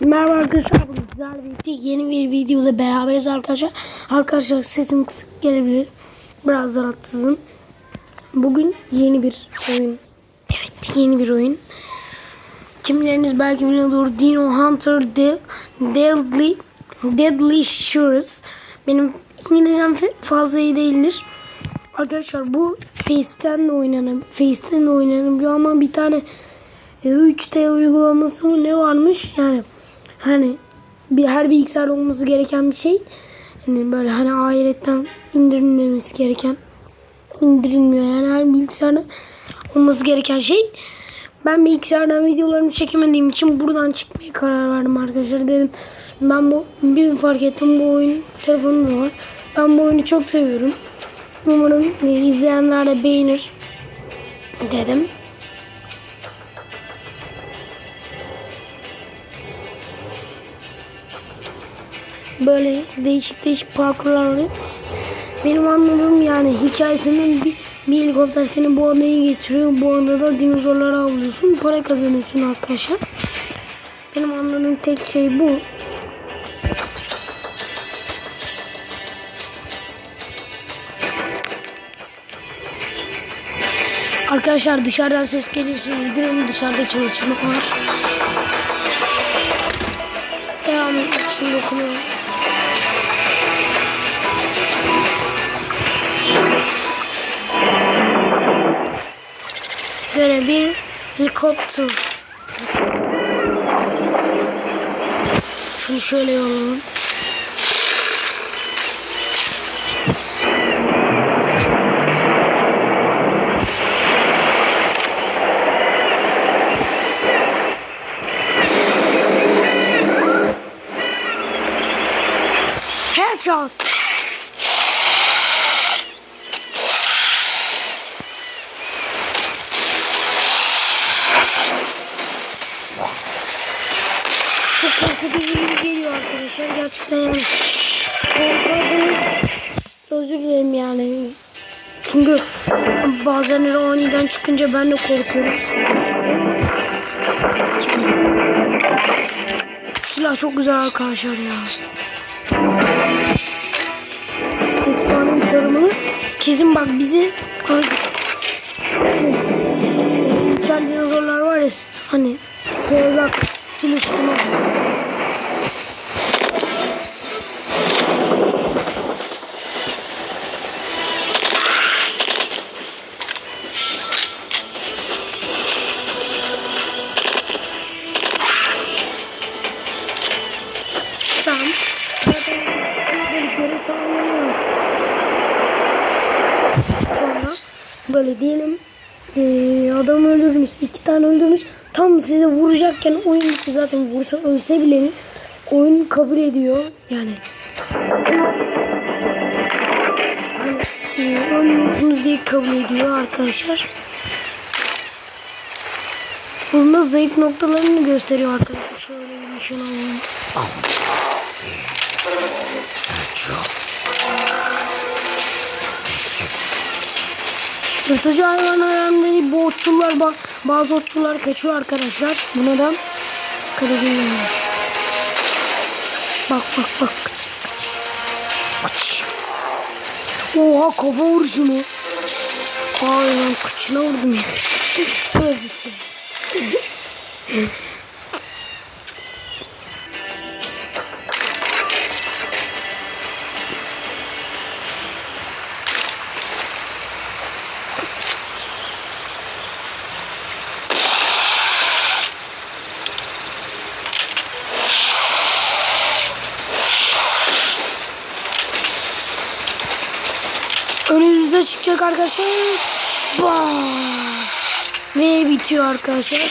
Merhaba arkadaşlar bugün sizlerle birlikte yeni bir videoda beraberiz arkadaşlar. Arkadaşlar sesim kısık gelebilir. Biraz rahatsızım. Bugün yeni bir oyun. Evet yeni bir oyun. Kimileriniz belki biliyordur. Dino Hunter The Deadly Deadly Shores. Benim İngilizcem fazla iyi değildir. Arkadaşlar bu Face'ten de oynanabiliyor. Face'ten de oynanabiliyor ama bir tane e, 3D uygulaması mı ne varmış yani hani bir her bilgisayarda olması gereken bir şey. Hani böyle hani ahiretten indirilmemesi gereken indirilmiyor. Yani her bilgisayarda olması gereken şey ben bilgisayardan videolarımı çekemediğim için buradan çıkmaya karar verdim arkadaşlar. Dedim ben bu bir fark ettim bu oyun telefonumda var. Ben bu oyunu çok seviyorum. Umarım e, izleyenler de beğenir dedim böyle değişik değişik parkurlar var. Benim anladığım yani hikayesinin bir, bir helikopter seni bu adaya getiriyor. Bu adada dinozorları avlıyorsun. Para kazanıyorsun arkadaşlar. Benim anladığım tek şey bu. Arkadaşlar dışarıdan ses geliyorsa üzgünüm dışarıda çalışma var. Devam etmek için dokunuyor. Böyle bir helikopter. Şunu şöyle yollayalım. Headshot. Çok korkutucu gibi geliyor arkadaşlar. Gerçekten yani. Korkuyorum. Özür dilerim yani. Çünkü bazen aniden çıkınca ben de korkuyorum. Silah çok güzel arkadaşlar ya. Efsane bir taramalı. Kesin bak bizi şey, uçan dinozorlar var ya hani Tamamlıyoruz. Sonra böyle diyelim eee adam öldürdünüz. iki tane öldürdünüz. Tam size vuracakken oyun bitti zaten vursa ölse bile oyun kabul ediyor. Yani ölmüyorsunuz diye kabul ediyor arkadaşlar. Bunda zayıf noktalarını gösteriyor arkadaşlar. Şöyle bir nişan alalım. Yırtıcı hayvan önemli değil. Bu otçular ba- bazı otçular kaçıyor arkadaşlar. Buna da dikkat edin. Bak bak bak. Kıç, kıç. Kıç. Oha kafa vuruşu mu? Aynen kıçına vurdum ya. tövbe tövbe. Önünüze çıkacak arkadaşlar. Bam. Ve bitiyor arkadaşlar.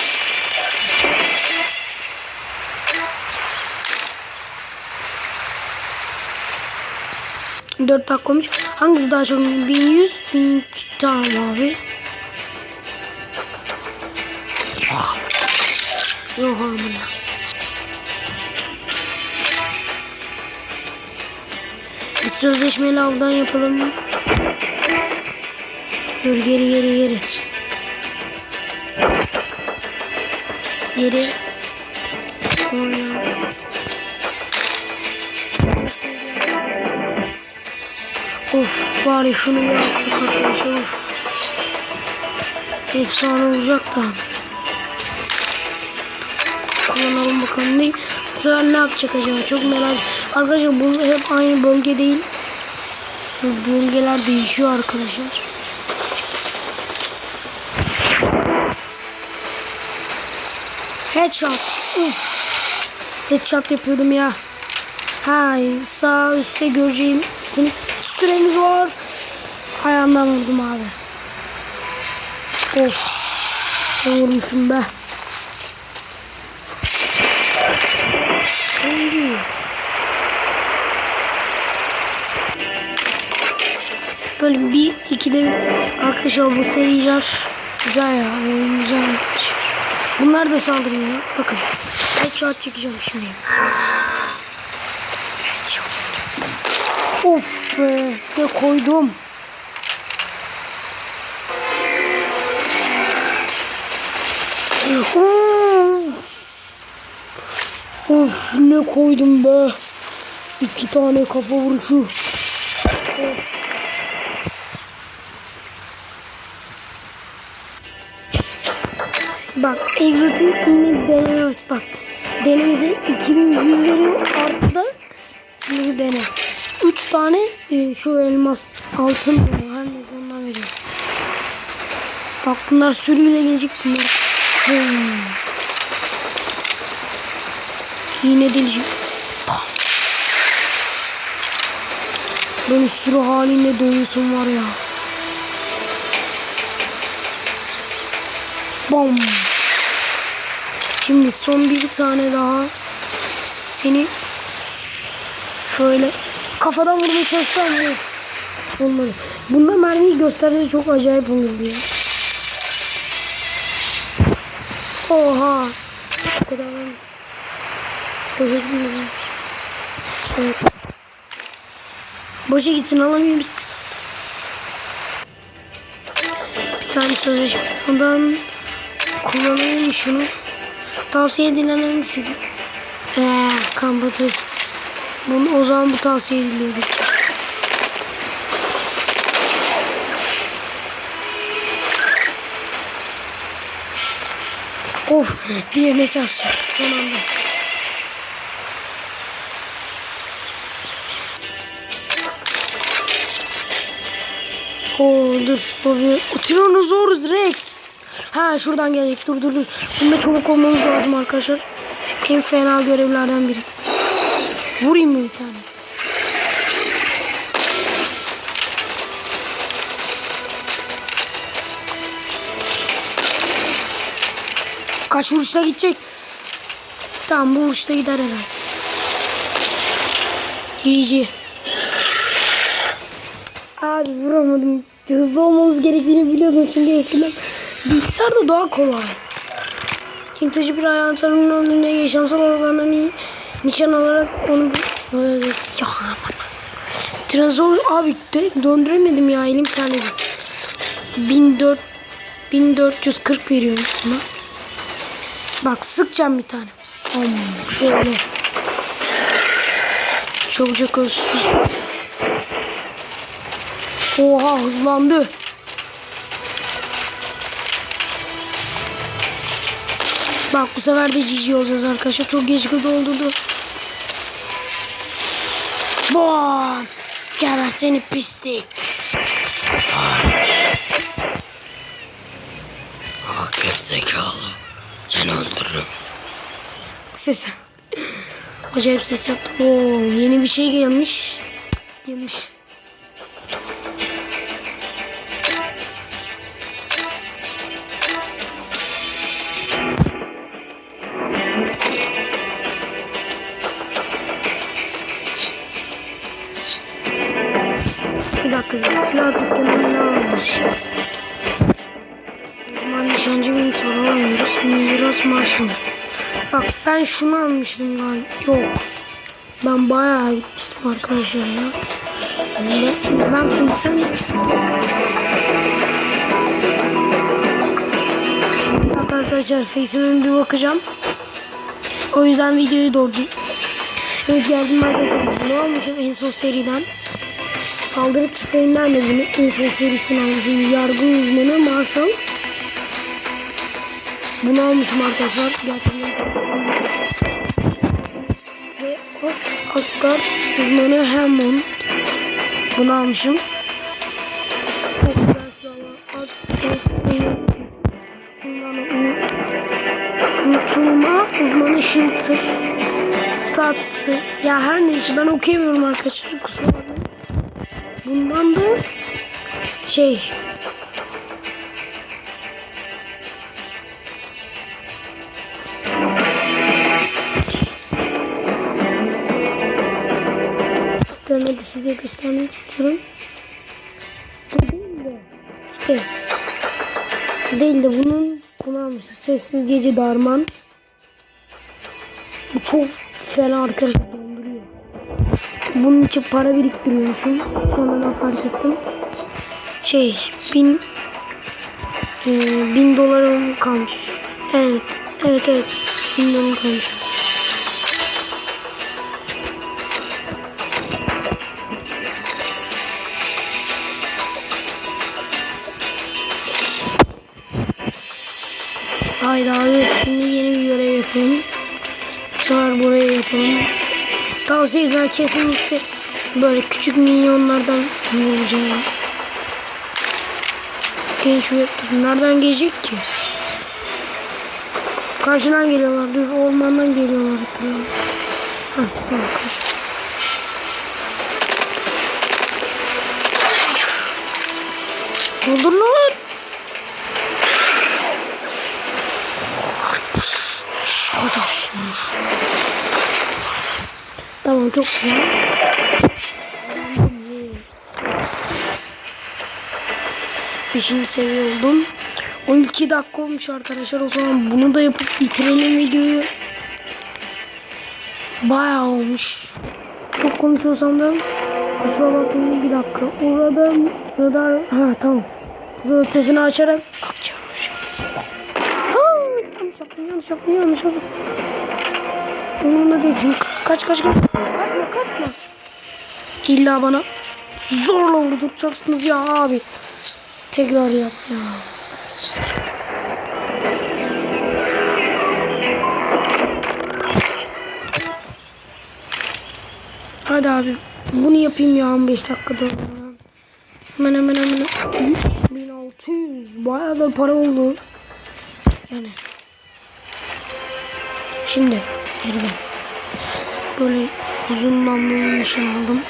Dört dakika olmuş. Hangisi daha çok? 1100, 1000 tamam abi. Yok amına. Biz sözleşmeli avdan yapalım. Dur geri geri geri. Geri. Sonra. Of bari şunu yapsak arkadaşlar of. Efsane olacak da. Kullanalım bakalım ne? Bu sefer ne yapacak acaba? Çok merak Arkadaşlar bu hep aynı bölge değil. Bu bölgeler değişiyor arkadaşlar. Headshot. Uf. Headshot yapıyordum ya. Hay sağ üstte göreceksiniz. Süremiz var. Ayağımdan vurdum abi. Of. Vurmuşum be. Böyle bir ikide arkadaşlar bu seriler güzel ya. Oyun. Bunlar da saldırıyor. Bakın. Headshot çekeceğim şimdi. Of be. Ne koydum. Of ne koydum be. İki tane kafa vuruşu. Of. Bak egzotik yine deniyoruz bak. Denemize 2100 veriyor artı da şimdi dene. 3 tane e, şu elmas altın. Her neyse ondan veriyor. Bak bunlar sürüyle gelecek bunlar. Hmm. Yine delici. Böyle sürü halinde dövüyorsun var ya. Bom. Şimdi son bir tane daha seni şöyle kafadan vurmaya çalışacağım. Of. Olmadı. Bunda mermiyi gösterse çok acayip olurdu ya. Oha. Bu kadar gitmesin. Evet. Boşa gitsin alamıyoruz ki zaten. Bir tane sözleşmeden kullanayım şunu. Tavsiye edilen hangisiydi? Eee kampatır. Bunu o zaman bu tavsiye ediliyordu. Of diğerine çarptı son anda. Oo dur Tyrannosaurus Rex. Ha şuradan gelecek dur dur dur. Bunda çabuk olmamız lazım arkadaşlar. En fena görevlerden biri. Vurayım mı bir tane? Kaç vuruşta gidecek? Tamam bu vuruşta gider herhalde. İyice. Abi vuramadım. Hızlı olmamız gerektiğini biliyordum çünkü eskiden bilgisayarda daha kolay. İntacı bir hayatının önünde yaşamsal organlarını nişan alarak onu böyle ya Trezor abi de, döndüremedim ya elim terledi. 1400 1440 veriyormuş buna. Bak sıkacağım bir tane. Om, şöyle. Çabucak olsun. Oha hızlandı. Bak bu sefer de cici olacağız arkadaşlar. Çok geç doldurdu. Bom! Geber seni pislik. Ah gerizekalı. Seni öldürürüm. Ses. Acayip ses yaptım. Oo, yeni bir şey gelmiş. Gelmiş. Bir dakika silah dükkanından ne almış? Uzman nişancı benim soru alamıyoruz. Miras marşı. Bak ben şunu almıştım galiba. Yok. Ben bayağı gitmiştim arkadaşlar ya. Ben, ben. Bak arkadaşlar Face'ime bir bakacağım. O yüzden videoyu durdum. Evet geldim arkadaşlar. Ne olmuş en son seriden? Saldırı tüfeğinden de bunu en son serisini almışım. Yargı uzmanı Marshall. Bunu almışım arkadaşlar. Gerçekten. Ve As Asgard uzmanı Hammond. Bunu almışım. Unutulma uzmanı Shilter. Stat. Ya her neyse ben okuyamıyorum arkadaşlar. Kusura. Bundan da şey Hadi size göstermek istiyorum. Bu değil de işte değil de bunun kullanmışı sessiz gece darman. Bu çok fena arkadaşlar. Bunun için para biriktiriyormuşum. Sonradan fark ettim. Şey bin e, bin dolarım kalmış. Evet. Evet evet. Bin dolarım kalmış. Haydi abi şimdi yeni bir görev yapalım. Bu sefer buraya yapalım. Tavsiye ederim kesinlikle böyle küçük minyonlardan vuracağım. Genç dur nereden gelecek ki? Karşıdan geliyorlar. Dur ormandan geliyorlar tamam karşı. Doldur 9. seviye oldum. 12 dakika olmuş arkadaşlar. O zaman bunu da yapıp bitirelim videoyu. Bayağı olmuş. Çok konuşuyorsam da kusura bakmayın bir dakika. Orada radar... Ha tamam. Zor ötesini açarak akacağım. Ha, yanlış yaptım, yanlış yaptım, yanlış yaptım. Onunla değilim. Kaç, kaç, kaç. Kaçma, kaçma. İlla bana zorla vurduracaksınız ya abi. Yap ya. Hadi abi. Bunu yapayım ya 15 dakikada. Hemen hemen hemen. 1600. Bayağı da para oldu. Yani. Şimdi geriden. Böyle uzun namlulu aldım.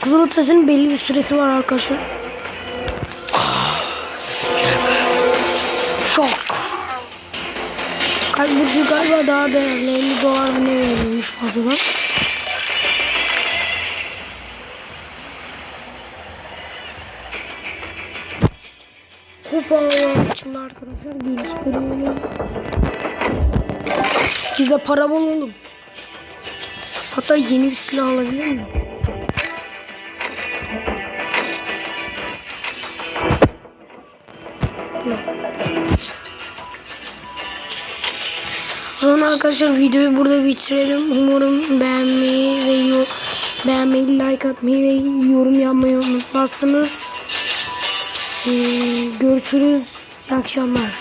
Kızılatasının belli bir süresi var arkadaşlar. Şok. Kalp vuruşu galiba daha değerli. 50 dolar mı ne veriyormuş fazladan. Kupa açıldı arkadaşlar. Geliştirelim. Bizde para bol oğlum. Hatta yeni bir silah alabilir miyim? Zaman arkadaşlar videoyu burada bitirelim. Umarım beğenmeyi ve beğenmeyi, like atmayı ve yorum yapmayı unutmazsınız. Ee, görüşürüz. İyi akşamlar.